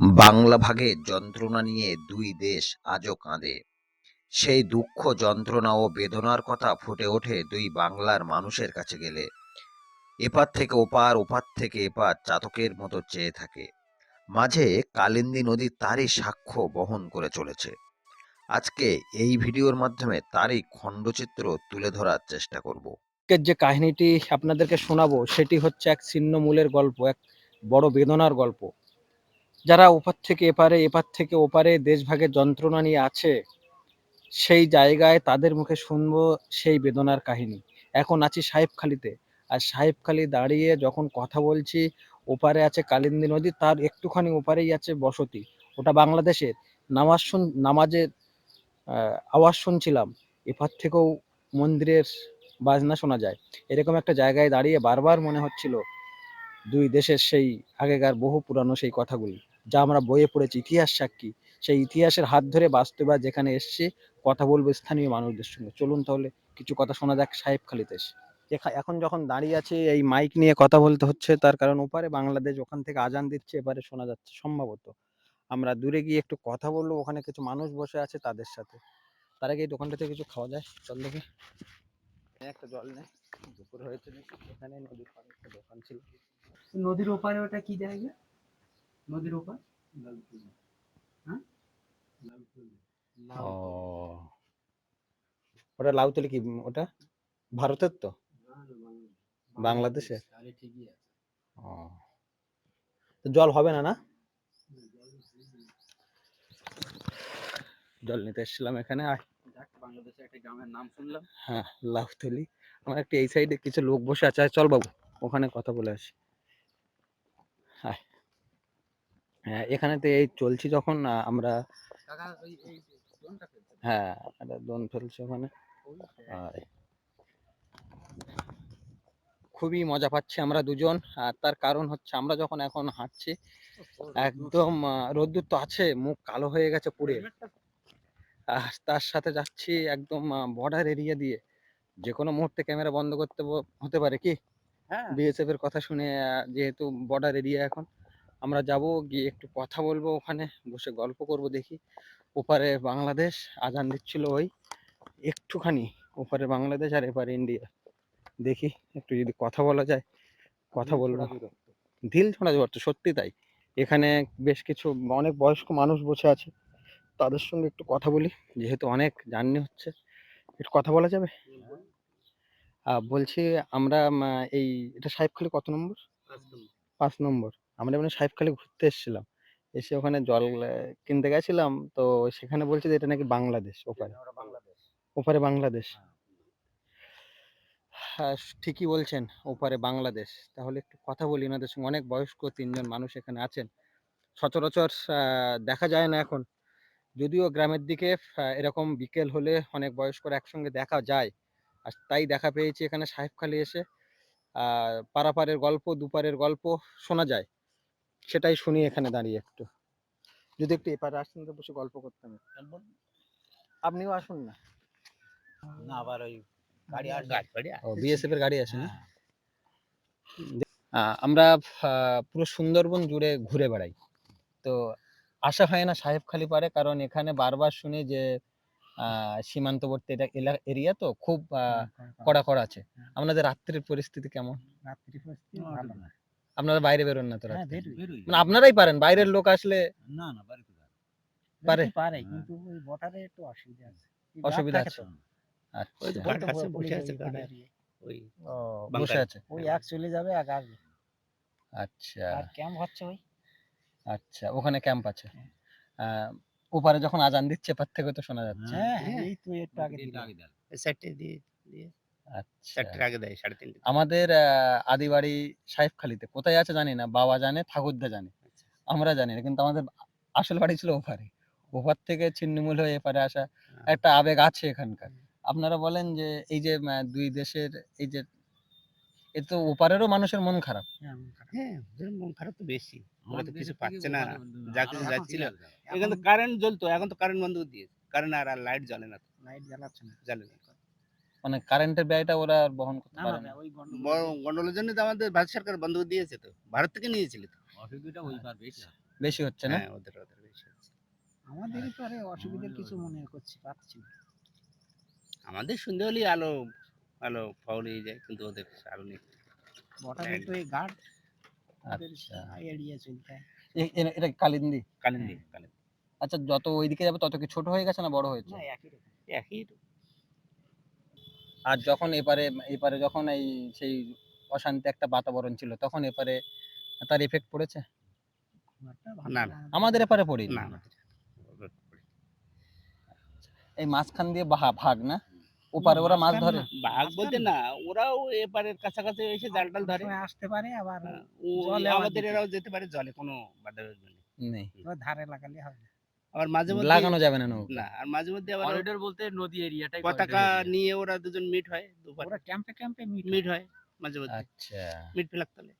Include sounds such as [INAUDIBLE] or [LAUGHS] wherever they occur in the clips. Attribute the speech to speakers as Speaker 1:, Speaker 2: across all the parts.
Speaker 1: বাংলা ভাগের যন্ত্রণা নিয়ে দুই দেশ আজও কাঁদে। সেই দুঃখ, যন্ত্রণা ও বেদনার কথা ফুটে ওঠে দুই বাংলার মানুষের কাছে গেলে। এপার থেকে ওপার ওপার থেকে এপার চাতকের মতো চেয়ে থাকে। মাঝে কালিন্দী নদী তারই সাক্ষ্য বহন করে চলেছে। আজকে এই ভিডিওর মাধ্যমে তারই খণ্ডচিত্র তুলে ধরার চেষ্টা করব।
Speaker 2: যে কাহিনীটি আপনাদেরকে শোনাবো, সেটি হচ্ছে এক ছিন্নমূলের গল্প, এক বড় বেদনার গল্প। যারা ওপার থেকে এপারে, এপার থেকে ওপারে দেশভাগের যন্ত্রণা নিয়ে আছে, সেই জায়গায় তাদের মুখে শুনব সেই বেদনার কাহিনী। এখন আছি সাহেবখালিতে। আর সাহেবখালি দাঁড়িয়ে যখন কথা বলছি, ওপারে আছে কালিন্দী নদী, তার একটুখানি ওপারেই আছে বসতি। ওটা বাংলাদেশের। নামাজ শুন, নামাজের আওয়াজ শুনছিলাম। এপার থেকেও মন্দিরের বাজনা শোনা যায়। এরকম একটা জায়গায় দাঁড়িয়ে বারবার মনে হচ্ছিল, দুই দেশের সেই আগেকার বহু পুরানো সেই কথাগুলি। যা আমরা বইয়ে পড়েছি ইতিহাস সাক্ষী। সেই ইতিহাসের হাত ধরে বাস্তবে আজ যেখানে এসছি কথা বলব স্থানীয় মানুষদের সঙ্গে। চলুন তাহলে কিছু কথা শোনা যাক সাহেবখালিতে এসে। এখা- এখন যখন দাঁড়িয়ে আছে এই মাইক নিয়ে কথা বলতে হচ্ছে তার কারণ ওপারে বাংলাদেশ ওখান থেকে আজান দিচ্ছে এবারে শোনা যাচ্ছে সম্ভবত। আমরা দূরে গিয়ে একটু কথা বলব ওখানে কিছু মানুষ বসে আছে তাদের সাথে। তার আগে এই দোকানটাতে কিছু খাওয়া যায় চল দেখি। একটা জল নেই দুপুর হয়েছে নাকি? এখানে নদীর পাড়ে একটা দোকান ছিল।
Speaker 3: নদীর ওপারে ওটা কি জায়গা? নদীর ওপার হ্যাঁ?
Speaker 2: ও। ওটা লাউতলি কি ওটা? ভারতের তো? বাংলাদেশে। ও। জল হবে না না? জল নিতে এসেছিলাম এখানে আর
Speaker 3: বাংলাদেশে একটা গ্রামের নাম শুনলাম।
Speaker 2: হ্যাঁ লাউতলি। আমার একটা এই সাইডে কিছু লোক বসে আছে চল বাবু ওখানে কথা বলে আসি হ্যাঁ হ্যাঁ এখানে তো এই চলছি যখন আমরা হ্যাঁ দোন ফেলছে ওখানে। খুবই মজা পাচ্ছি আমরা দুজন। আর তার কারণ হচ্ছে আমরা যখন এখন হাঁটছি একদম রোদ্দুর তো আছে মুখ কালো হয়ে গেছে পুড়ে। আর তার সাথে যাচ্ছি একদম বর্ডার এরিয়া দিয়ে। যে কোনো মুহূর্তে ক্যামেরা বন্ধ করতে হতে পারে কি?
Speaker 3: হ্যাঁ।
Speaker 2: বিএসএফ এর কথা শুনে যেহেতু বর্ডার এরিয়া এখন। আমরা যাব গিয়ে একটু কথা বলব ওখানে বসে গল্প করব দেখি। ওপারে বাংলাদেশ আজান দিচ্ছিল ওই একটুখানি ওপারে বাংলাদেশ আর এপারে ইন্ডিয়া। দেখি একটু যদি কথা বলা যায় কথা বলব। দিল ছোঁড়া দূরত্ব সত্যি তাই। এখানে বেশ কিছু অনেক বয়স্ক মানুষ বসে আছে। তাদের সঙ্গে একটু কথা বলি যেহেতু অনেক জার্নি হচ্ছে। একটু কথা বলা যাবে? বলছি আমরা এই এটা সাহেবখালি কত নম্বর। পাঁচ নম্বর। আমরা মানে সাহেবখালি ঘুরতে এসেছিলাম। এসে ওখানে জল কিনতে গেছিলাম। তো সেখানে বলছে যে এটা নাকি বাংলাদেশ ওপারে। ওপারে বাংলাদেশ। হ্যাঁ ঠিকই বলছেন ওপারে বাংলাদেশ। তাহলে একটু কথা বলি ওনাদের সঙ্গে। অনেক বয়স্ক তিনজন মানুষ এখানে আছেন। সচরাচর দেখা যায় না এখন। যদিও গ্রামের দিকে এরকম বিকেল হলে অনেক বয়স্করা একসঙ্গে দেখা যায়। আর তাই দেখা পেয়েছি এখানে সাহেবখালি এসে। পারাপারের গল্প দুপারের গল্প শোনা যায়। সেটাই শুনি এখানে দাঁড়িয়ে একটু। যদি একটু এপারে আসতেন তো বসে গল্প করতাম আপনিও আসুন না।
Speaker 3: না আবার ওই গাড়ি আর গাড়ি
Speaker 2: ও বিএসএফ এর গাড়ি আছে না? আহ, আমরা আহ, পুরো সুন্দরবন জুড়ে ঘুরে বেড়াই। তো আশা হয় না সাহেবখালি পারে কারণ এখানে বারবার শুনি যে আহ, সীমান্তবর্তী এটা এরিয়া তো খুব আহ, কড়া কড়া আছে। আপনাদের রাত্রির পরিস্থিতি কেমন?
Speaker 3: রাত্রি পরিস্থিতি ভালো না।
Speaker 2: আপনারা বাইরে বেরোন না তো
Speaker 3: হ্যাঁ
Speaker 2: রাত্রে? মানে আপনারাই পারেন বাইরের লোক আসলে
Speaker 3: না না বাড়িতে
Speaker 2: পারে?
Speaker 3: পারে। পারে কিন্তু ওই বর্ডারে একটু অসুবিধা আছে। এই
Speaker 2: অসুবিধা
Speaker 3: থাকে
Speaker 2: আছে।
Speaker 3: তো।
Speaker 2: আচ্ছা।
Speaker 3: ওই যে
Speaker 4: গার্ড
Speaker 3: বলতো
Speaker 4: আছে, বসে আছে
Speaker 3: ওই
Speaker 4: গার্ড। ওই
Speaker 2: ও
Speaker 4: বাংকারে।
Speaker 2: আছে।
Speaker 3: ওই এক চলে যাবে এক আসবে।
Speaker 2: আচ্ছা।
Speaker 3: আর ক্যাম্প হচ্ছে ওই।
Speaker 2: আচ্ছা ওখানে ক্যাম্প আছে। আহ, ওপারে যখন আজান দিচ্ছে এপার থেকে তো শোনা যাচ্ছে।
Speaker 3: হ্যাঁ হ্যাঁ এই তো একটু আগে দিল
Speaker 4: এই চারটে দিয়ে দিয়ে। চারটের আগে দেয় সাড়ে তিনটে
Speaker 2: আমাদের আদিবাড়ি সাহেবখালিতে কোথায় আছে জানি না বাবা জানে ঠাকুরদা জানে আমরা জানি না কিন্তু আমাদের আসল বাড়ি ছিল ওপারে। ওপার থেকে ছিন্নমূল হয়ে এপারে আসা একটা আবেগ আছে এখানকার। আপনারা বলেন যে এই যে দুই দেশের এই যে এ তো ওপারেরও মানুষের মন খারাপ।
Speaker 3: হ্যাঁ, মন খারাপ।
Speaker 4: হ্যাঁ মন তো বেশি। ওরা তো কিছু পাচ্ছে না। যা কিছু যাচ্ছিল। এখন তো কারেন্ট জ্বলতো এখন তো কারেন্ট বন্ধ করে দিয়েছে। কারেন্ট আর আর লাইট জ্বলে না
Speaker 3: লাইট জ্বালাচ্ছে না।
Speaker 4: জ্বলে না।
Speaker 2: মানে কারেন্টের ব্যয়টা ওরা আর বহন করতে পারে
Speaker 3: না
Speaker 4: গন্ডলের জন্য তো আমাদের ভারত সরকার বন্ধ করে দিয়েছে তো। ভারত থেকে নিয়েছিল তো।
Speaker 3: অসুবিধা ওই পার বেশি
Speaker 2: বেশি হচ্ছে না?
Speaker 4: হ্যাঁ ওদের ওদের বেশি হচ্ছে।
Speaker 3: আমাদের এপারে অসুবিধার কিছু মনে করছি পাচ্ছি না।
Speaker 4: আমাদের সন্ধে হলেই আলো আলো ফাউল হয়ে যায় কিন্তু ওদের আলো নেই।
Speaker 3: বটাদের তো এই গার্ড
Speaker 2: আচ্ছা।
Speaker 3: এড়িয়ে চলতে হয়।
Speaker 2: এটা কালিন্দি?
Speaker 4: কালিন্দি কালিন্দি।
Speaker 2: আচ্ছা যত ওইদিকে যাবে তত কি ছোট হয়ে গেছে না বড় হয়েছে?
Speaker 3: না একই রকম।
Speaker 4: একই তো।
Speaker 2: আর যখন এপারে এপারে যখন এই সেই অশান্তি একটা বাতাবরণ ছিল তখন এপারে তার এফেক্ট পড়েছে?
Speaker 4: না,
Speaker 2: আমাদের এপারে পড়ি
Speaker 4: না।
Speaker 2: এই মাঝখান দিয়ে বাহা ভাগ না? ওপারে ওরা মাছ ধরে?
Speaker 4: বাঘ বলতে না ওরাও এপারের কাছাকাছি এসে জাল টাল ধরে।
Speaker 3: আসতে পারে আবার
Speaker 4: আমাদের
Speaker 3: যেতে
Speaker 4: এরাও যেতে পারে জলে কোনো বাধা নেই।
Speaker 2: নেই
Speaker 3: ধারে লাগালে হবে। না।
Speaker 4: আবার মাঝে মধ্যে
Speaker 2: লাগানো যাবে না
Speaker 4: না আর মাঝে মধ্যে আবার
Speaker 5: করিডোর বলতে নদী এরিয়াটাই
Speaker 4: পতাকা নিয়ে ওরা দুজন মিট হয় দুবার
Speaker 3: ওরা ক্যাম্পে ক্যাম্পে মিট
Speaker 4: মিট হয়। মাঝে মধ্যে।
Speaker 2: আচ্ছা।
Speaker 4: মিট ফেলাক তলে।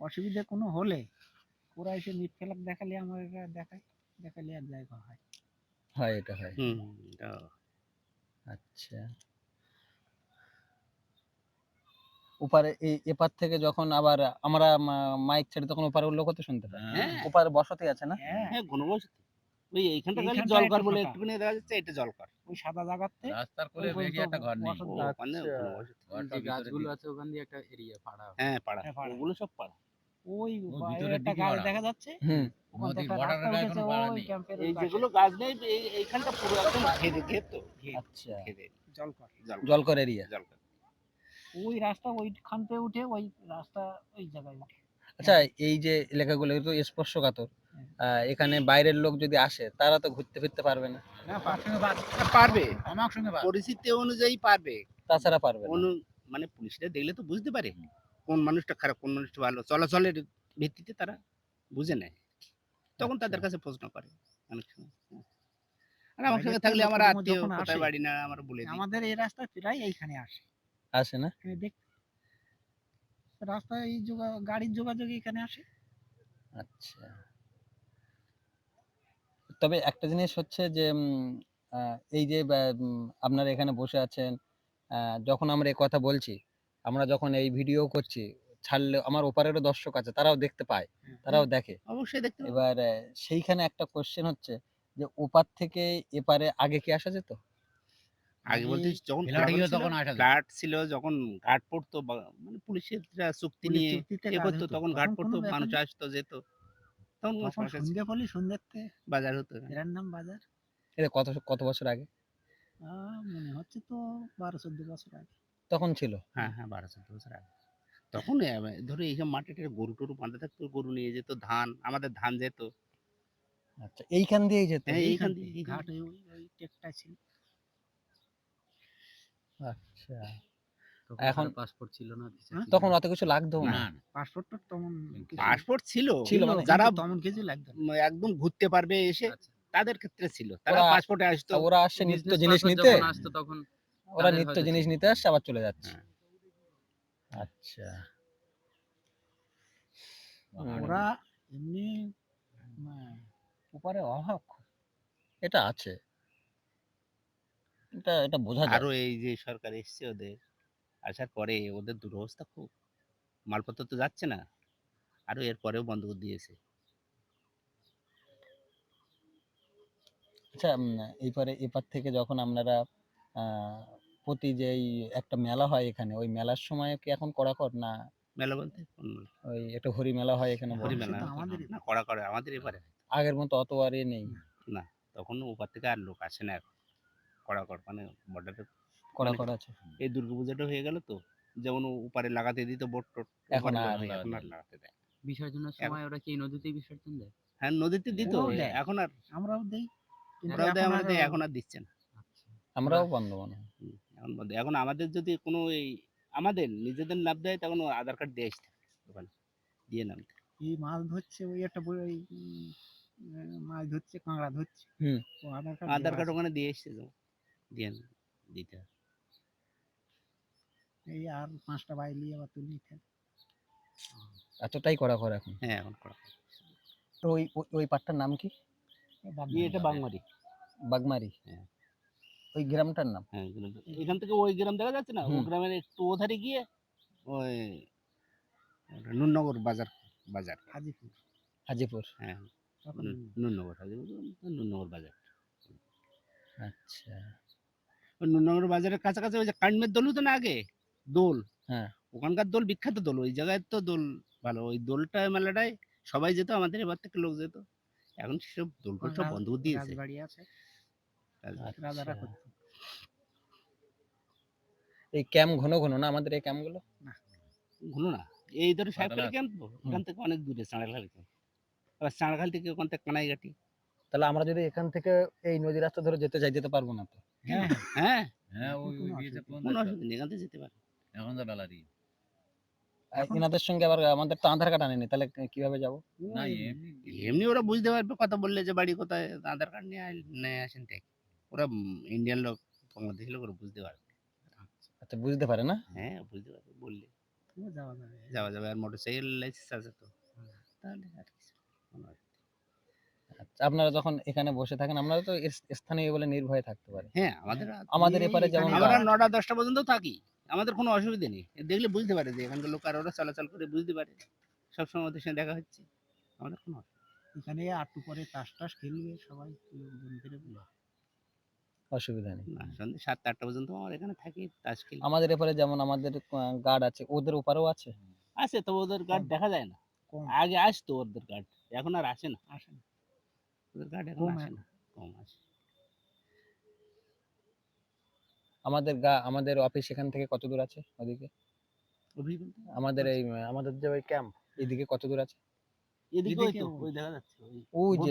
Speaker 3: অসুবিধা কোনো হলে ওরা এসে মিট ফেলাক দেখালে আমার দেখায় দেখালে এক জায়গা হয়।
Speaker 2: হয় এটা হয়।
Speaker 4: হুম
Speaker 2: আচ্ছা। ওপারে এই এপার থেকে যখন আবার আমরা মা- মাইক ছেড়ে তখন ওপারের লোক তো শুনতে পাই
Speaker 4: হ্যাঁ।
Speaker 2: ওপারে বসতি আছে না?
Speaker 3: হ্যাঁ।
Speaker 4: হ্যাঁ ঘনবসতি ওই এইখানটা খালি জলকর বলে একটুখানি দেখা যাচ্ছে এটা জলকর
Speaker 3: ওই সাদা জায়গাতে
Speaker 5: রাস্তার করে বেরিয়ে একটা ঘর নেই।
Speaker 4: ওখানে
Speaker 2: আচ্ছা।
Speaker 5: যে গাছগুলো আছে ওখান দিয়ে একটা এরিয়া পাড়া।
Speaker 4: হ্যাঁ পাড়া।
Speaker 3: হ্যাঁ,
Speaker 4: ওগুলো সব পাড়া।
Speaker 3: ওই
Speaker 5: ভিতরের
Speaker 3: একটা গাছ দেখা যাচ্ছে।
Speaker 2: হুম।
Speaker 5: নদীর এর গায়ে কোনো পাড়া নেই।
Speaker 4: এই যেগুলো গাছ নেই এই- এইখানটা পুরো একদম ঘেরে ঘের। তো
Speaker 2: আচ্ছা
Speaker 3: জলকর
Speaker 4: জলকর
Speaker 2: এরিয়া।
Speaker 4: জলকর
Speaker 3: ওই রাস্তা ওইখান থেকে উঠে ওই রাস্তা ওই জায়গায় উঠে।
Speaker 2: আচ্ছা এই যে এলাকাগুলো তো স্পর্শকাতর। এখানে বাইরের লোক যদি আসে তারা তো ঘুরতে ফিরতে পারবে না।
Speaker 4: পারবে।
Speaker 3: আমার সঙ্গে
Speaker 4: পরিস্থিতি অনুযায়ী পারবে।
Speaker 2: তাছাড়া পারবে
Speaker 4: মানে পুলিশরা দেখলে তো বুঝতে পারে কোন মানুষটা খারাপ কোন মানুষটা ভালো। চলাচলের ভিত্তিতে তারা বুঝে নেয়। তখন তাদের
Speaker 3: আচ্ছা।
Speaker 4: কাছে প্রশ্ন করে। অনেক সময়। আর আমার সঙ্গে থাকলে আমার আত্মীয় কোথায় বাড়ি না আমার বলে
Speaker 3: আমাদের এই রাস্তা প্রায় এইখানে আসে।
Speaker 2: আসে না?
Speaker 3: দেখ রাস্তায় এই যোগা গাড়ির যোগাযোগ এখানে আসে।
Speaker 2: আচ্ছা। তবে একটা জিনিস হচ্ছে যে আহ, এই যে বা, উম, আপনারা এখানে বসে আছেন আহ, যখন আমরা এই কথা বলছি আমরা যখন এই ভিডিও করছি ছাড়লে আমার ওপারেরও দর্শক আছে তারাও দেখতে পায় তারাও দেখে
Speaker 4: অবশ্যই দেখতে পাবো।
Speaker 2: এবার আহ, সেইখানে একটা কোশ্চেন হচ্ছে যে ওপার থেকে এপারে আগে কি আসা যেত
Speaker 4: আগে বলতে যখন ফ্ল্যাট
Speaker 5: তখন আসা যেত।
Speaker 4: ফ্ল্যাট ছিল যখন ঘাট পড়তো বা- মানে পুলিশের চুক্তি
Speaker 3: পুলিশ
Speaker 4: নিয়ে
Speaker 3: চুক্তিতে
Speaker 4: এ
Speaker 3: কাজ
Speaker 4: করতো
Speaker 3: হতো।
Speaker 4: তখন ঘাট
Speaker 3: তখন
Speaker 4: পড়তো
Speaker 3: কোনো
Speaker 4: মানুষ। আসতো যেত তখন
Speaker 3: সন্ধ্যে ফলি সন্ধ্যেতে
Speaker 4: বাজার হতো
Speaker 3: এরার নাম বাজার।
Speaker 2: এটা কত কত বছর আগে?
Speaker 3: মনে হচ্ছে তো বারো চোদ্দ বছর আগে।
Speaker 2: তখন ছিল?
Speaker 4: হ্যাঁ হ্যাঁ বারো চোদ্দ বছর আগে। তখন ধরো এইসব মাঠে টাটে গরু টরু বাঁধা থাকতো গরু নিয়ে যেত ধান আমাদের ধান যেত।
Speaker 2: আচ্ছা এইখান দিয়েই যেত?
Speaker 4: হ্যাঁ, এইখান দিয়ে,
Speaker 3: ঘাট ওই টেকটা ছিল।
Speaker 2: আচ্ছা। এখন-
Speaker 5: পাসপোর্ট ছিল না
Speaker 3: হ্যাঁ,
Speaker 2: তখন অত কিছু লাগতো না।
Speaker 3: পাসপোর্ট তো কিছু
Speaker 4: পাসপোর্ট ছিল
Speaker 2: ছিল মানে-
Speaker 4: যারা
Speaker 3: তেমন কিছু লাগতো
Speaker 4: একদম ঘুরতে পারবে এসে
Speaker 5: আচ্ছা।
Speaker 4: তাদের ক্ষেত্রে ছিল। তারা পাসপোর্টে আসতো
Speaker 2: ওরা আসছে নিত্য জিনিস নিতে।
Speaker 5: যখন আসতো তখন
Speaker 2: ওরা নিত্য জিনিস নিতে আসছে আবার চলে যাচ্ছে।
Speaker 4: হ্যাঁ।
Speaker 2: আচ্ছা।
Speaker 3: ওরা এমনি ওপারে অভাব
Speaker 2: এটা আছে। এটা এটা বোঝা যায়।
Speaker 4: আরও এই যে সরকার এসছে ওদের। আসার পরে ওদের দুরবস্থা খুব। মালপত্র তো যাচ্ছে না। আরও এর পরেও বন্ধ করে দিয়েছে।
Speaker 2: আচ্ছা উম, এইপারে এপার থেকে যখন আপনারা প্রতি যে একটা মেলা হয় এখানে ওই মেলার সময় কি এখন কড়াকড় না?
Speaker 4: মেলা বলতে
Speaker 2: ওই একটা হরি মেলা হয় এখানে
Speaker 4: হরি মেলা
Speaker 3: আমাদের
Speaker 4: না কড়া করে আমাদের এবারে
Speaker 2: আগের মতো অত আর নেই।
Speaker 4: তখন ওপার থেকে আর লোক আসে না এখন। কড়া কর মানে বর্ডারে
Speaker 2: কড়াকড় আছে।
Speaker 4: এই দুর্গাপূজাটা হয়ে গেল তো। যেমন ওপারে লাগাতে দিত বোট টোট
Speaker 2: এখন আর
Speaker 4: এখন
Speaker 5: লাগাতে
Speaker 4: আর লাগাতে দেয়। না।
Speaker 5: বিসর্জনের সময় ওরা কি এই নদীতেই বিসর্জন দেয়?
Speaker 4: হ্যাঁ নদীতে দিত এখন আর
Speaker 3: আমরাও দেই।
Speaker 4: ওরাও দেয় আমরা দেয় এখন আর দিচ্ছে না।
Speaker 5: আচ্ছা।
Speaker 2: আমরাও বন্ধ মনে
Speaker 4: এখন বন্ধ। এখন আমাদের যদি কোনো এই আমাদের নিজেদের লাভ দেয় তখন আধার কার্ড দিয়ে আসতে ওখানে দিয়ে নামতে।
Speaker 3: এই মাছ ধরছে ওই একটা বই ওই মাছ ধরছে কাঁকড়া ধরছে? আধার কার্ড
Speaker 4: আধার কার্ড ওখানে দিয়ে এসছে দিয়ে দিতে হবে।
Speaker 3: এই আর পাঁচটা বাইরে নিয়ে আবার তুলে।
Speaker 2: এতটাই কড়াকড় এখন?
Speaker 4: হ্যাঁ এখন করা
Speaker 2: তো ওই ওই- পাটটার নাম কি?
Speaker 4: এটা। বাংমারি
Speaker 2: বাগমারি?
Speaker 4: হ্যাঁ।
Speaker 2: ওই গ্রামটার নাম?
Speaker 4: হ্যাঁ এখান থেকে ওই গ্রাম দেখা যাচ্ছে না? ওই গ্রামের একটু ওধারে গিয়ে ওই নুননগর বাজার বাজার।
Speaker 3: হাজিপুর।
Speaker 2: হাজিপুর।
Speaker 4: হ্যাঁ। নুননগর হাজিপুর নুননগর বাজার।
Speaker 2: আচ্ছা।
Speaker 4: ওই নুননগর বাজারের কাছাকাছি ওই যে কান্মের দোল হতো না আগে? দোল।
Speaker 2: হ্যাঁ।
Speaker 4: ওখানকার দোল বিখ্যাত দোল ওই জায়গায় তো দোল ভালো। ওই দোলটা মেলাটায় সবাই যেত আমাদের এবার থেকে লোক যেত। এখন সেসব দোল ফোল সব বন্ধ করে দিয়েছে।
Speaker 2: এই ক্যাম্প ঘন ঘন না আমাদের এই ক্যাম্পগুলো?
Speaker 4: ঘুরো না। এই ধরো
Speaker 2: বাদানাথ।
Speaker 4: ক্যাম্প তো ওখান থেকে অনেক দূরে চাঁড়াখালি ক্যাম্প। আবার চাঁড়াখালি থেকে ওখান থেকে কানাইঘাটি।
Speaker 2: তাহলে আমরা যদি এখান থেকে এই নদী রাস্তা ধরে যেতে চাই যেতে পারব না তো?
Speaker 3: হ্যাঁ
Speaker 4: হ্যাঁ।
Speaker 5: হ্যাঁ ওই
Speaker 3: কোনো অসুবিধা
Speaker 5: পৌঁছাতে
Speaker 4: কোনো অসুবিধা নেই এখান থেকে যেতে পারে
Speaker 5: এখন বেলারি
Speaker 2: এনাদের সঙ্গে আবার আমাদের তো আধার কার্ড আনেনি তাহলে কীভাবে যাব?
Speaker 5: না এমনি
Speaker 4: ওরা বুঝতে পারবে কথা বললে যে বাড়ি কোথায় আধার কার্ড নিয়ে আইল- নিয়ে আসেন ঠিক ওরা ইন্ডিয়ান লোক বাংলাদেশি লোক ওরা বুঝতে পারবে।
Speaker 2: আচ্ছা বুঝতে পারে না?
Speaker 4: হ্যাঁ বুঝতে পারবে বললে।
Speaker 3: যাওয়া যাবে।
Speaker 4: যাওয়া যাবে আর মোটর সাইকেল লাইসেন্স আছে তো। তাহলে আর কিছু।
Speaker 2: আচ্ছা আপনারা যখন এখানে বসে থাকেন আপনারা তো স্থানীয় বলে নির্ভয়ে থাকতে পারে
Speaker 4: হ্যাঁ আমাদের
Speaker 2: আমাদের এপারে যেমন
Speaker 4: আমরা নটা দশটা পর্যন্ত থাকি। আমাদের কোনো অসুবিধে নেই। দেখলে বুঝতে পারে যে এখানকার লোক আর ওরা চলাচল করে বুঝতে পারে। সবসময় ওদের সঙ্গে দেখা হচ্ছে। আমাদের কোনো অসুবিধা
Speaker 3: এখানে আটটু পরে তাস টাস খেলবে সবাই
Speaker 2: অসুবিধা নেই।
Speaker 4: সন্ধ্যে সাতটা আটটা পর্যন্ত আমার এখানে থাকি তাস খেলি।
Speaker 2: আমাদের এপারে যেমন আমাদের গার্ড আছে ওদের ওপারেও আছে?
Speaker 4: আছে তবে ওদের গার্ড দেখা যায় না। আগে আসতো ওদের গার্ড এখন আর আসে না।
Speaker 3: আসে না।
Speaker 4: ওদের গার্ড এখন আসে না। কম আসে।
Speaker 2: আমাদের গা আমাদের অফিস এখান থেকে কত দূর আছে ওদিকে? আমাদের এই আমাদের যে ওই ক্যাম্প এদিকে কত দূর আছে?
Speaker 4: এদিকে ওই তো ওই দেখা যাচ্ছে ওই
Speaker 2: যে।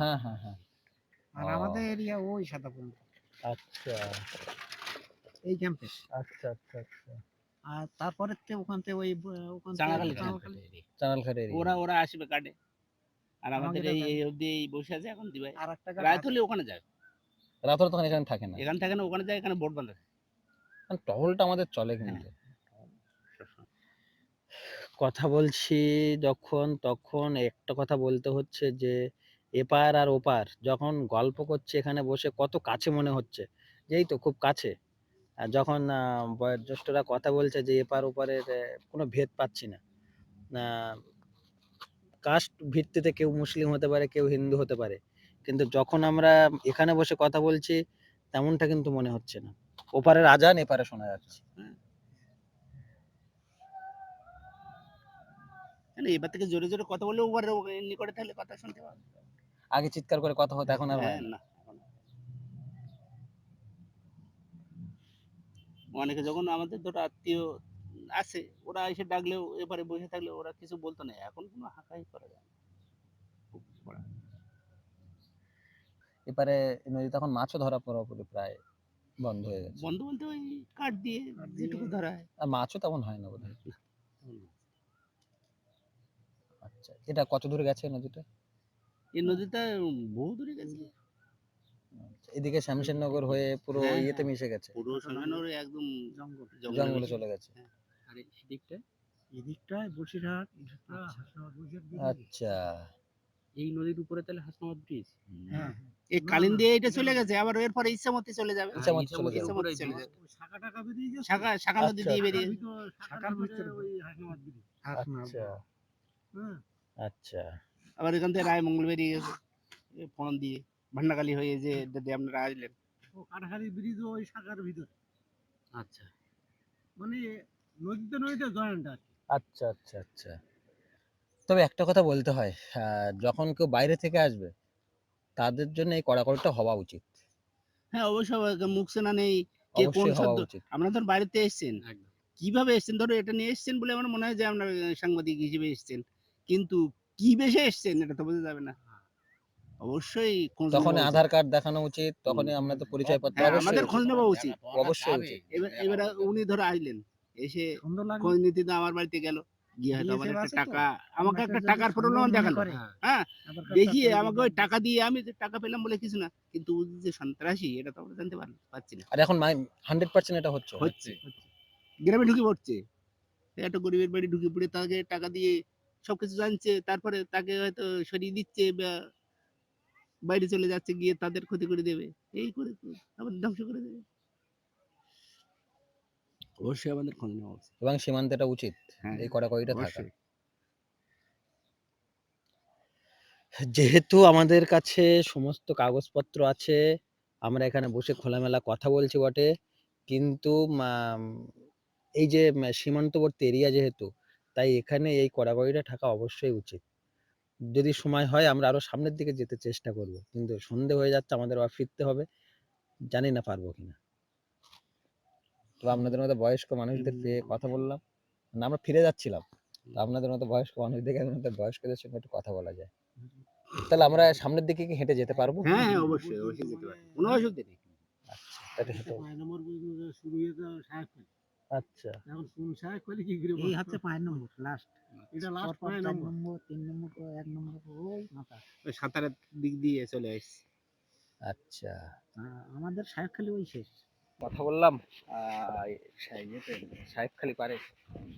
Speaker 2: হ্যাঁ হ্যাঁ হ্যাঁ।
Speaker 3: আর আমাদের এরিয়া ওই সাদা
Speaker 2: আচ্ছা।
Speaker 3: এই ক্যাম্পে
Speaker 2: আচ্ছা আচ্ছা আচ্ছা।
Speaker 3: আর তারপরে ওখান থেকে ওই ওখান থেকে
Speaker 4: ওরা ওরা আসবে কাটে আর আমাদের এই এই অবধি এই বসে আছে এখন দিবাই
Speaker 3: আর একটা
Speaker 4: রাত হলে ওখানে যায়
Speaker 2: রাতরে তখন এখানে থাকে না।
Speaker 4: এখানে থাকে না ওখানে যায় এখানে বোট বাঁধা।
Speaker 2: কারণ টহলটা আমাদের চলে কিন্তু। কথা বলছি যখন তখন একটা কথা বলতে হচ্ছে যে এপার আর ওপার যখন গল্প করছে এখানে বসে কত কাছে মনে হচ্ছে। যেই তো খুব কাছে। আর যখন বয়োজ্যেষ্ঠরা কথা বলছে যে এপার ওপারের কোনো ভেদ পাচ্ছি না। কাস্ট ভিত্তিতে কেউ মুসলিম হতে পারে কেউ হিন্দু হতে পারে। কিন্তু যখন আমরা এখানে বসে কথা বলছি তেমনটা কিন্তু মনে হচ্ছে না ওপারের আজান এপারে শোনা যাচ্ছে
Speaker 4: কেন এবার থেকে জোরে জোরে কথা বললে ওভার নিকটে থাকলে কথা শুনতে পাবে
Speaker 2: আগে চিৎকার করে কথা হতো এখন আর হ্যাঁ, না।
Speaker 4: অনেকে যখন আমাদের ধরো আত্মীয় আছে ওরা এসে ডাকলেও এবারে বসে থাকলে ওরা কিছু বলতো না এখন কোনো হাঁকাই করা যায় না।
Speaker 2: এপারে নদীতে এখন মাছও ধরা পুরোপুরি প্রায় বন্ধ হয়ে গেছে।
Speaker 4: বন্ধ বলতে ওই কাঠ দিয়ে যেটুকু ধরা হয়।
Speaker 2: আর মাছও তেমন হয় না বোধহয়। আচ্ছা এটা কত দূরে গেছে নদীটা?
Speaker 4: এই নদীটা বহু দূরে গেছে।
Speaker 2: আচ্ছা, এদিকে শ্যামশেরনগর হয়ে পুরো
Speaker 4: হ্যাঁ,
Speaker 2: ইয়েতে
Speaker 4: হ্যাঁ।
Speaker 2: মিশে গেছে।
Speaker 4: পুরো সঙ্গানোর একদম
Speaker 3: জঙ্গল।
Speaker 2: জঙ্গলে চলে গেছে।
Speaker 5: আর এই দিকটা
Speaker 3: এদিকটায় বসিরহাট
Speaker 2: আচ্ছা।
Speaker 5: এই নদীর উপরে তাহলে হাসনাবাদ ব্রিজ
Speaker 3: হ্যাঁ।
Speaker 4: এই কালিন দিয়ে এটা চলে গেছে আবার এরপরে ইচ্ছামতি চলে যাবে।
Speaker 2: ইচ্ছামতি চলে যাবে।
Speaker 4: ইচ্ছামতি চলে যাবে।
Speaker 3: শাখা টাকা বেরিয়ে গেছে
Speaker 4: শাখা শাখা নদী
Speaker 2: আচ্ছা,
Speaker 4: দিয়ে বেরিয়ে
Speaker 3: শাখার ভিতরে ওই হাসনাবাদ ব্রিজ
Speaker 2: আচ্ছা।
Speaker 3: হ্যাঁ
Speaker 2: আচ্ছা।
Speaker 4: আবার এখান থেকে রায়মঙ্গল বেরিয়ে গেছে। ফোন দিয়ে ভান্ডাকালী হয়ে যে যদি আপনারা আসলেন।
Speaker 3: ও কাটাখালী ব্রিজ ওই শাখার ভিতরে।
Speaker 5: আচ্ছা।
Speaker 3: মানে নদীতে নদীতে জয়েন্ট
Speaker 2: আচ্ছা আচ্ছা আচ্ছা। তবে একটা কথা বলতে হয় যখন কেউ বাইরে থেকে আসবে তাদের জন্য এই কড়াকড়িটা হওয়া উচিত।
Speaker 4: হ্যাঁ অবশ্যই মুখ শোনা নেই কে কোন শব্দ আপনারা ধর বাড়িতে এসেছেন। কীভাবে এসেছেন? ধরো এটা নিয়ে এসেছেন বলে আমার মনে হয় যে আপনার সাংবাদিক হিসেবে এসেছেন। কিন্তু কি বেশে এসেছেন এটা তো বোঝা যাবে না। অবশ্যই
Speaker 2: তখন আধার কার্ড দেখানো উচিত। তখনই আমরা তো পরিচয় পত্র
Speaker 4: হ্যাঁ,
Speaker 2: অবশ্যই
Speaker 4: আমাদের খোঁজ নেওয়া উচিত।
Speaker 2: অবশ্যই উচিত।
Speaker 4: এবার এবারে উনি ধরো আইলেন এসে খোঁজ নিতে আমার বাড়িতে গেল। গিয়ে হয়তো আমার একটা টাকা আমাকে একটা টাকার প্রলোভন দেখাল।
Speaker 5: হ্যাঁ
Speaker 4: হ্যাঁ দেখিয়ে আমাকে ওই টাকা দিয়ে আমি যে টাকা পেলাম বলে কিছু না কিন্তু যে সন্ত্রাসী এটা তো আমরা জানতে পারলাম পাচ্ছি না।
Speaker 2: আর এখন হান্ড্রেড পার্সেন্ট এটা হচ্ছে
Speaker 4: হচ্ছে গ্রামে ঢুকে পড়ছে। একটা গরিবের বাড়ি ঢুকে পড়ে তাকে টাকা দিয়ে সবকিছু জানছে তারপরে তাকে হয়তো সরিয়ে দিচ্ছে বা বাইরে চলে যাচ্ছে গিয়ে তাদের ক্ষতি করে দেবে। এই করে করে আবার ধ্বংস করে দেবে। অবশ্যই আমাদের খোঁজ নেওয়া উচিত।
Speaker 2: এবং সীমান্তে এটা উচিত
Speaker 4: হ্যাঁ
Speaker 2: এই কড়াকড়িটা থাকা
Speaker 4: অবশ্যই।
Speaker 2: যেহেতু আমাদের কাছে সমস্ত কাগজপত্র আছে আমরা এখানে বসে খোলামেলা কথা বলছি বটে কিন্তু এই যে সীমান্তবর্তী এরিয়া যেহেতু তাই এখানে এই কড়াকড়িটা থাকা অবশ্যই উচিত। যদি সময় হয় আমরা আরও সামনের দিকে যেতে চেষ্টা করব কিন্তু সন্ধে হয়ে যাচ্ছে আমাদের আবার ফিরতে হবে। জানি না পারব কিনা। তো আপনাদের মতো বয়স্ক মানুষদের পেয়ে কথা বললাম। না আমরা ফিরে যাচ্ছিলাম। তো আপনাদের মতো বয়স্ক মানুষদের আপনাদের বয়স্কদের সঙ্গে একটু কথা বলা যায়। তাহলে আমরা সামনের দিকে কি হেঁটে যেতে পারব?
Speaker 4: হ্যাঁ হ্যাঁ অবশ্যই অবশ্যই যেতে পারে কোনো অসুবিধা নেই।
Speaker 2: আচ্ছা তাহলে হেঁটে
Speaker 3: নম্বর পর্যন্ত শুরু হয়ে তো সাহেব
Speaker 2: আচ্ছা।
Speaker 3: এখন কোন সাহেব করে কি করে এই হচ্ছে পাঁচ নম্বর লাস্ট এটা লাস্ট পাঁচ নম্বর। তিন নম্বর এক নম্বর ওই মাথা।
Speaker 4: ওই সাঁতারের দিক দিয়ে চলে আসছি।
Speaker 2: আচ্ছা।
Speaker 3: আমাদের সাহেব খালি ওই শেষ।
Speaker 2: কথা বললাম সাহেবখালি পারে।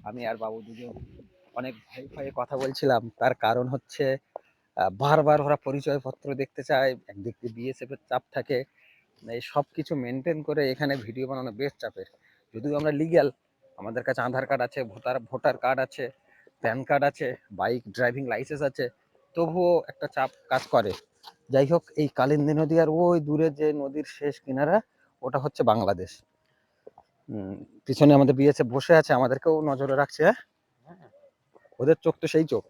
Speaker 2: আমি আর বাবু দুজন অনেক ভয়ে ভয়ে কথা বলছিলাম। তার কারণ হচ্ছে বারবার ওরা পরিচয়পত্র দেখতে চায়, একদিক দিয়ে বিএসএফ এর চাপ থাকে। এই সব কিছু মেনটেন করে এখানে ভিডিও বানানো বেশ চাপের। যদিও আমরা লিগ্যাল আমাদের কাছে আধার কার্ড আছে, ভোটার ভোটার কার্ড আছে প্যান কার্ড আছে বাইক ড্রাইভিং লাইসেন্স আছে, তবুও একটা চাপ কাজ করে। যাই হোক, এই কালিন্দী নদী আর ওই দূরে যে নদীর শেষ কিনারা ওটা হচ্ছে বাংলাদেশ। পিছনে আমাদের বিএসএফ বসে আছে, আমাদেরকেও নজরে রাখছে হ্যাঁ? ওদের চোখ তো সেই চোখ।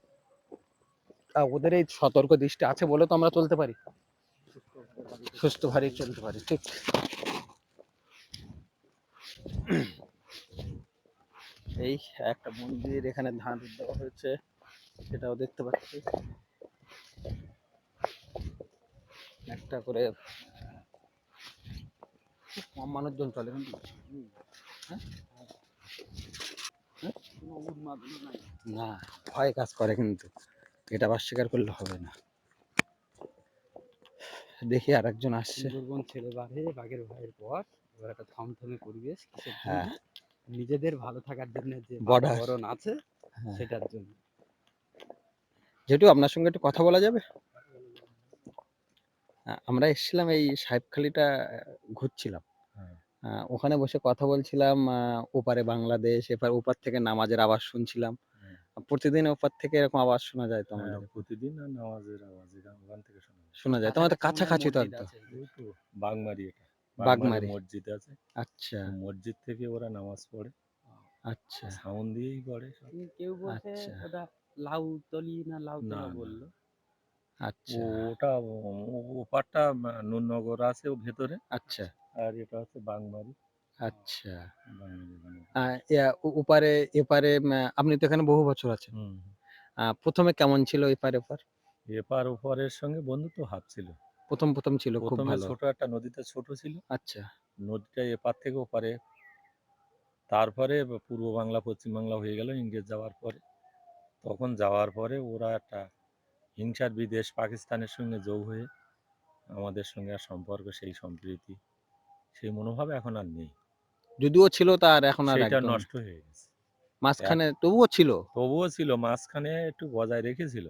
Speaker 2: ওদের এই সতর্ক দৃষ্টি আছে বলে তো আমরা চলতে পারি। সুস্থ ভারী চলতে পারি, ঠিক। এই একটা মন্দির এখানে ধান দেওয়া হয়েছে, সেটাও দেখতে পাচ্ছি। একটা করে খুব কম মানুষজন চলে কিন্তু হ্যাঁ? না ভয় কাজ করে কিন্তু। এটা আবার স্বীকার করলে হবে না। দেখি আর একজন আসছে
Speaker 5: সুন্দরবন ছেলে বাড়ে বাঘের ভয়ের পর এবার একটা থমথমে পরিবেশ
Speaker 2: হ্যাঁ।
Speaker 5: নিজেদের ভালো থাকার জন্য যে
Speaker 2: Border।
Speaker 5: আছে
Speaker 2: হ্যাঁ।
Speaker 5: সেটার জন্য।
Speaker 2: যেটু আপনার সঙ্গে একটু কথা বলা যাবে? আমরা এসেছিলাম এই সাহেবখালিটা ঘুরছিলাম। আহ, ওখানে বসে কথা বলছিলাম আহ, ওপারে বাংলাদেশ এপার ওপার থেকে নামাজের আওয়াজ শুনছিলাম। প্রতিদিন ওপার থেকে এরকম আওয়াজ শোনা যায় তো
Speaker 6: হ্যাঁ,
Speaker 2: আমাদের?
Speaker 6: প্রতিদিন নামাজের আওয়াজ ওখান থেকে শোনা যায়।
Speaker 2: শোনা যায় তো আমাদের কাছাকাছি তো
Speaker 5: মসজিদ
Speaker 2: একদম।
Speaker 5: আছে।
Speaker 6: ওই তো বাগমারি এটা।
Speaker 2: বাগমারি।
Speaker 6: মসজিদ আছে।
Speaker 2: আচ্ছা।
Speaker 6: মসজিদ থেকে ওরা নামাজ পড়ে।
Speaker 2: আচ্ছা।
Speaker 6: সাউন্ড দিয়েই পড়ে সব।
Speaker 5: কেউ বলছে
Speaker 2: আচ্ছা।
Speaker 5: ওটা লাউ তলি না লাউ
Speaker 6: না,
Speaker 5: তলা
Speaker 6: না।
Speaker 5: বলল।
Speaker 2: আচ্ছা।
Speaker 6: ওটা ও- ও- ওপারটা নুরনগর আছে ও ভেতরে।
Speaker 2: আচ্ছা।
Speaker 6: আর এটা হচ্ছে বাগমারি
Speaker 2: আচ্ছা। ওপারে এপারে আপনি তো এখানে বহু বছর আছেন। প্রথমে কেমন ছিল এপারে ওপার
Speaker 6: এপার ওপারের সঙ্গে বন্ধুত্ব হাত ছিল।
Speaker 2: প্রথম প্রথম ছিল খুব ভালো।
Speaker 6: ছোট একটা নদীতে ছোট ছিল।
Speaker 2: আচ্ছা।
Speaker 6: নদীটা এপার থেকে ওপারে। তারপরে পূর্ব বাংলা পশ্চিম বাংলা হয়ে গেল ইংরেজ যাওয়ার পরে। তখন যাওয়ার পরে ওরা একটা হিংসার বিদেশ পাকিস্তানের সঙ্গে যোগ হয়ে আমাদের সঙ্গে সম্পর্ক সেই সম্প্রীতি সেই মনোভাব এখন আর নেই।
Speaker 2: যদিও ছিল তার এখন আর
Speaker 6: সেটা
Speaker 2: একদম
Speaker 6: নষ্ট হয়ে গেছে।
Speaker 2: মাঝখানে তবুও ছিল।
Speaker 6: তবুও ছিল মাঝখানে একটু বজায় রেখেছিল।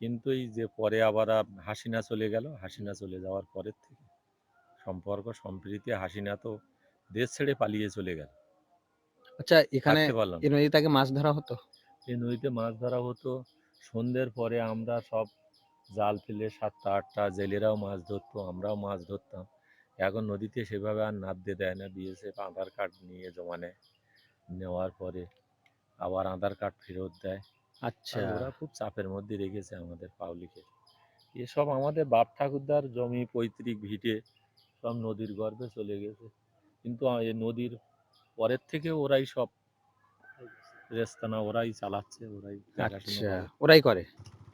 Speaker 6: কিন্তু এই যে পরে আবার হাসিনা চলে গেল হাসিনা চলে যাওয়ার পরের থেকে সম্পর্ক সম্প্রীতি হাসিনা তো দেশ ছেড়ে পালিয়ে চলে গেল।
Speaker 2: আচ্ছা এখানে
Speaker 6: থাকতে পারলাম না।
Speaker 2: এই নদীটাকে মাছ ধরা হতো?
Speaker 6: এই নদীতে মাছ ধরা হতো। সন্ধ্যের পরে আমরা সব জাল ফেলে সাতটা আটটা জেলেরাও মাছ ধরতো আমরাও মাছ ধরতাম। এখন নদীতে সেভাবে আর নাবতে দেয় না। বিএসএফ আধার কার্ড নিয়ে জমা নেয় নেওয়ার পরে আবার আধার কার্ড ফেরত দেয়।
Speaker 2: আচ্ছা।
Speaker 6: ওরা খুব চাপের মধ্যে রেখেছে আমাদের পাবলিকে। এসব আমাদের বাপ ঠাকুরদার জমি পৈতৃক ভিটে সব নদীর গর্ভে চলে গেছে। কিন্তু এই নদীর পরের থেকে ওরাই সব রেস্তানা ওরাই চালাচ্ছে ওরাই
Speaker 2: আচ্ছা। ওরাই করে।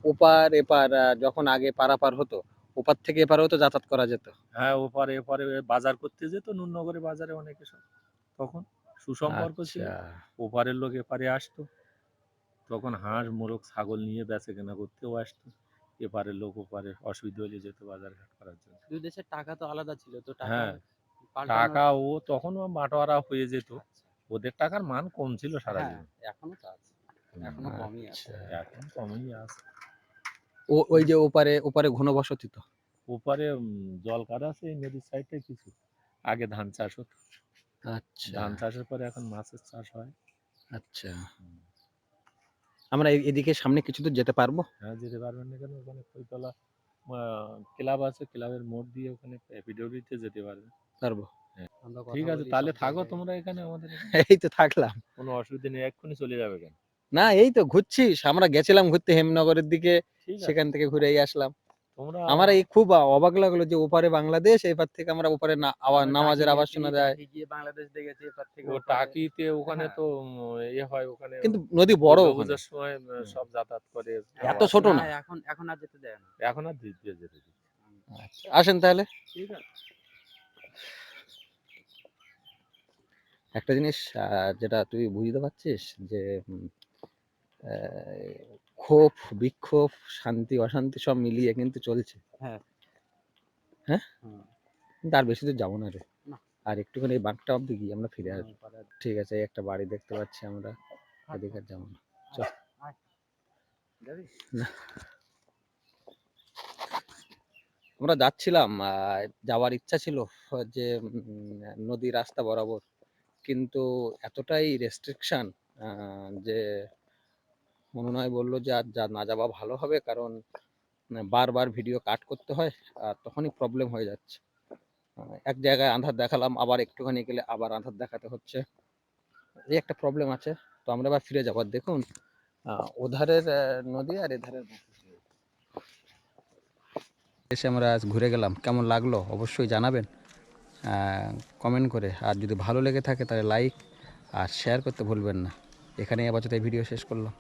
Speaker 2: ওপার এপার যখন আগে পারাপার হতো ওপার থেকে এপারেও তো যাতায়াত করা যেত।
Speaker 6: হ্যাঁ ওপারে এপারে বাজার করতে যেত নুননগরে বাজারে অনেকে সব। তখন সুসম্পর্ক ছিল।
Speaker 2: আচ্ছা।
Speaker 6: ওপারের লোক এপারে আসতো। তখন হাঁস মোরগ ছাগল নিয়ে বেচে কেনা করতেও আসতো। এপারের লোক ওপারে অসুবিধা হলে যেত বাজার ঘাট করার জন্য।
Speaker 5: দুই দেশের টাকা তো আলাদা ছিল তো টাকা
Speaker 6: হ্যাঁ। টাকা ও তখনও মাটোয়ারা হয়ে যেত। ওদের টাকার মান কম ছিল সারা
Speaker 5: হ্যাঁ,
Speaker 6: জীবন
Speaker 5: এখনও তো আছে। এখনও কমই আছে।
Speaker 2: আচ্ছা।
Speaker 6: এখন কমই আছে।
Speaker 2: ও ওই যে ওপারে ওপারে ঘনবসতি তো
Speaker 6: ওপারে জল কাটা আছে এই নদীর সাইডটা কিছু। আগে ধান চাষ হতো।
Speaker 2: আচ্ছা।
Speaker 6: ধান চাষের পরে এখন মাছের চাষ হয়।
Speaker 2: আচ্ছা। আমরা এদিকে সামনে কিছু দূর যেতে পারব?
Speaker 6: হ্যাঁ যেতে পারবেন না কেন? ওখানে কৈতলা ক্লাব আছে ক্লাবের মোড় দিয়ে ওখানে এপিডব্লিউতে যেতে পারবেন।
Speaker 2: পারব।
Speaker 6: ঠিক আছে তাহলে থাকো তোমরা এখানে আমাদের [LAUGHS]
Speaker 2: এই তো থাকলাম।
Speaker 6: কোনো অসুবিধা নেই এক্ষুনি চলে যাবে কেন?
Speaker 2: না এই তো ঘুরছিস আমরা গেছিলাম ঘুরতে হেমনগরের দিকে সেখান থেকে ঘুরে আসলাম। আমার এই খুব অবাক লাগল যে ওপারে বাংলাদেশ এপার থেকে আমরা ওপারে নামাজের আওয়াজ শোনা যায়।
Speaker 5: বাংলাদেশ দেখেছি এপার থেকে
Speaker 6: টাকিতে ওখানে
Speaker 5: হ্যাঁ।
Speaker 6: তো ইয়ে হয় ওখানে
Speaker 2: কিন্তু নদী বড় ওখানে।
Speaker 6: সময় সব যাতায়াত করে।
Speaker 2: এত ছোট না।
Speaker 5: এখন এখন আর যেতে দেয় না।
Speaker 6: এখন আর যেতে
Speaker 2: আচ্ছা, আসেন তাহলে।
Speaker 6: ঠিক আছে।
Speaker 2: একটা জিনিস আহ, যেটা তুই বুঝতে পারছিস যে ক্ষোভ বিক্ষোভ শান্তি অশান্তি সব মিলিয়ে কিন্তু চলছে।
Speaker 5: হ্যাঁ।
Speaker 2: হ্যাঁ। আর বেশি দূর যাব না রে। আর একটুখানি এই বাঁকটা অব্দি গিয়ে আমরা ফিরে আসব। ঠিক আছে এই একটা বাড়ি দেখতে পাচ্ছি আমরা। এদিকে আর যাব না।
Speaker 5: যাবি?
Speaker 2: আমরা যাচ্ছিলাম যাওয়ার ইচ্ছা ছিল যে নদী রাস্তা বরাবর। কিন্তু এতটাই রেস্ট্রিকশন যে মনোনয় বলল যে, আর যা, না যাওয়া ভালো হবে কারণ বারবার ভিডিও কাট করতে হয় আর তখনই প্রবলেম হয়ে যাচ্ছে। এক জায়গায় আধার দেখালাম, আবার একটুখানি গেলে আবার আধার দেখাতে হচ্ছে। এই একটা প্রবলেম আছে। তো আমরা এবার ফিরে যাব। আর দেখুন ওধারের নদী আর এধারের এসে আমরা আজ ঘুরে গেলাম। কেমন লাগল অবশ্যই জানাবেন। কমেন্ট করে। আর যদি ভালো লেগে থাকে তাহলে লাইক আর শেয়ার করতে ভুলবেন না। এখানেই আপাতত এই ভিডিও শেষ করলাম।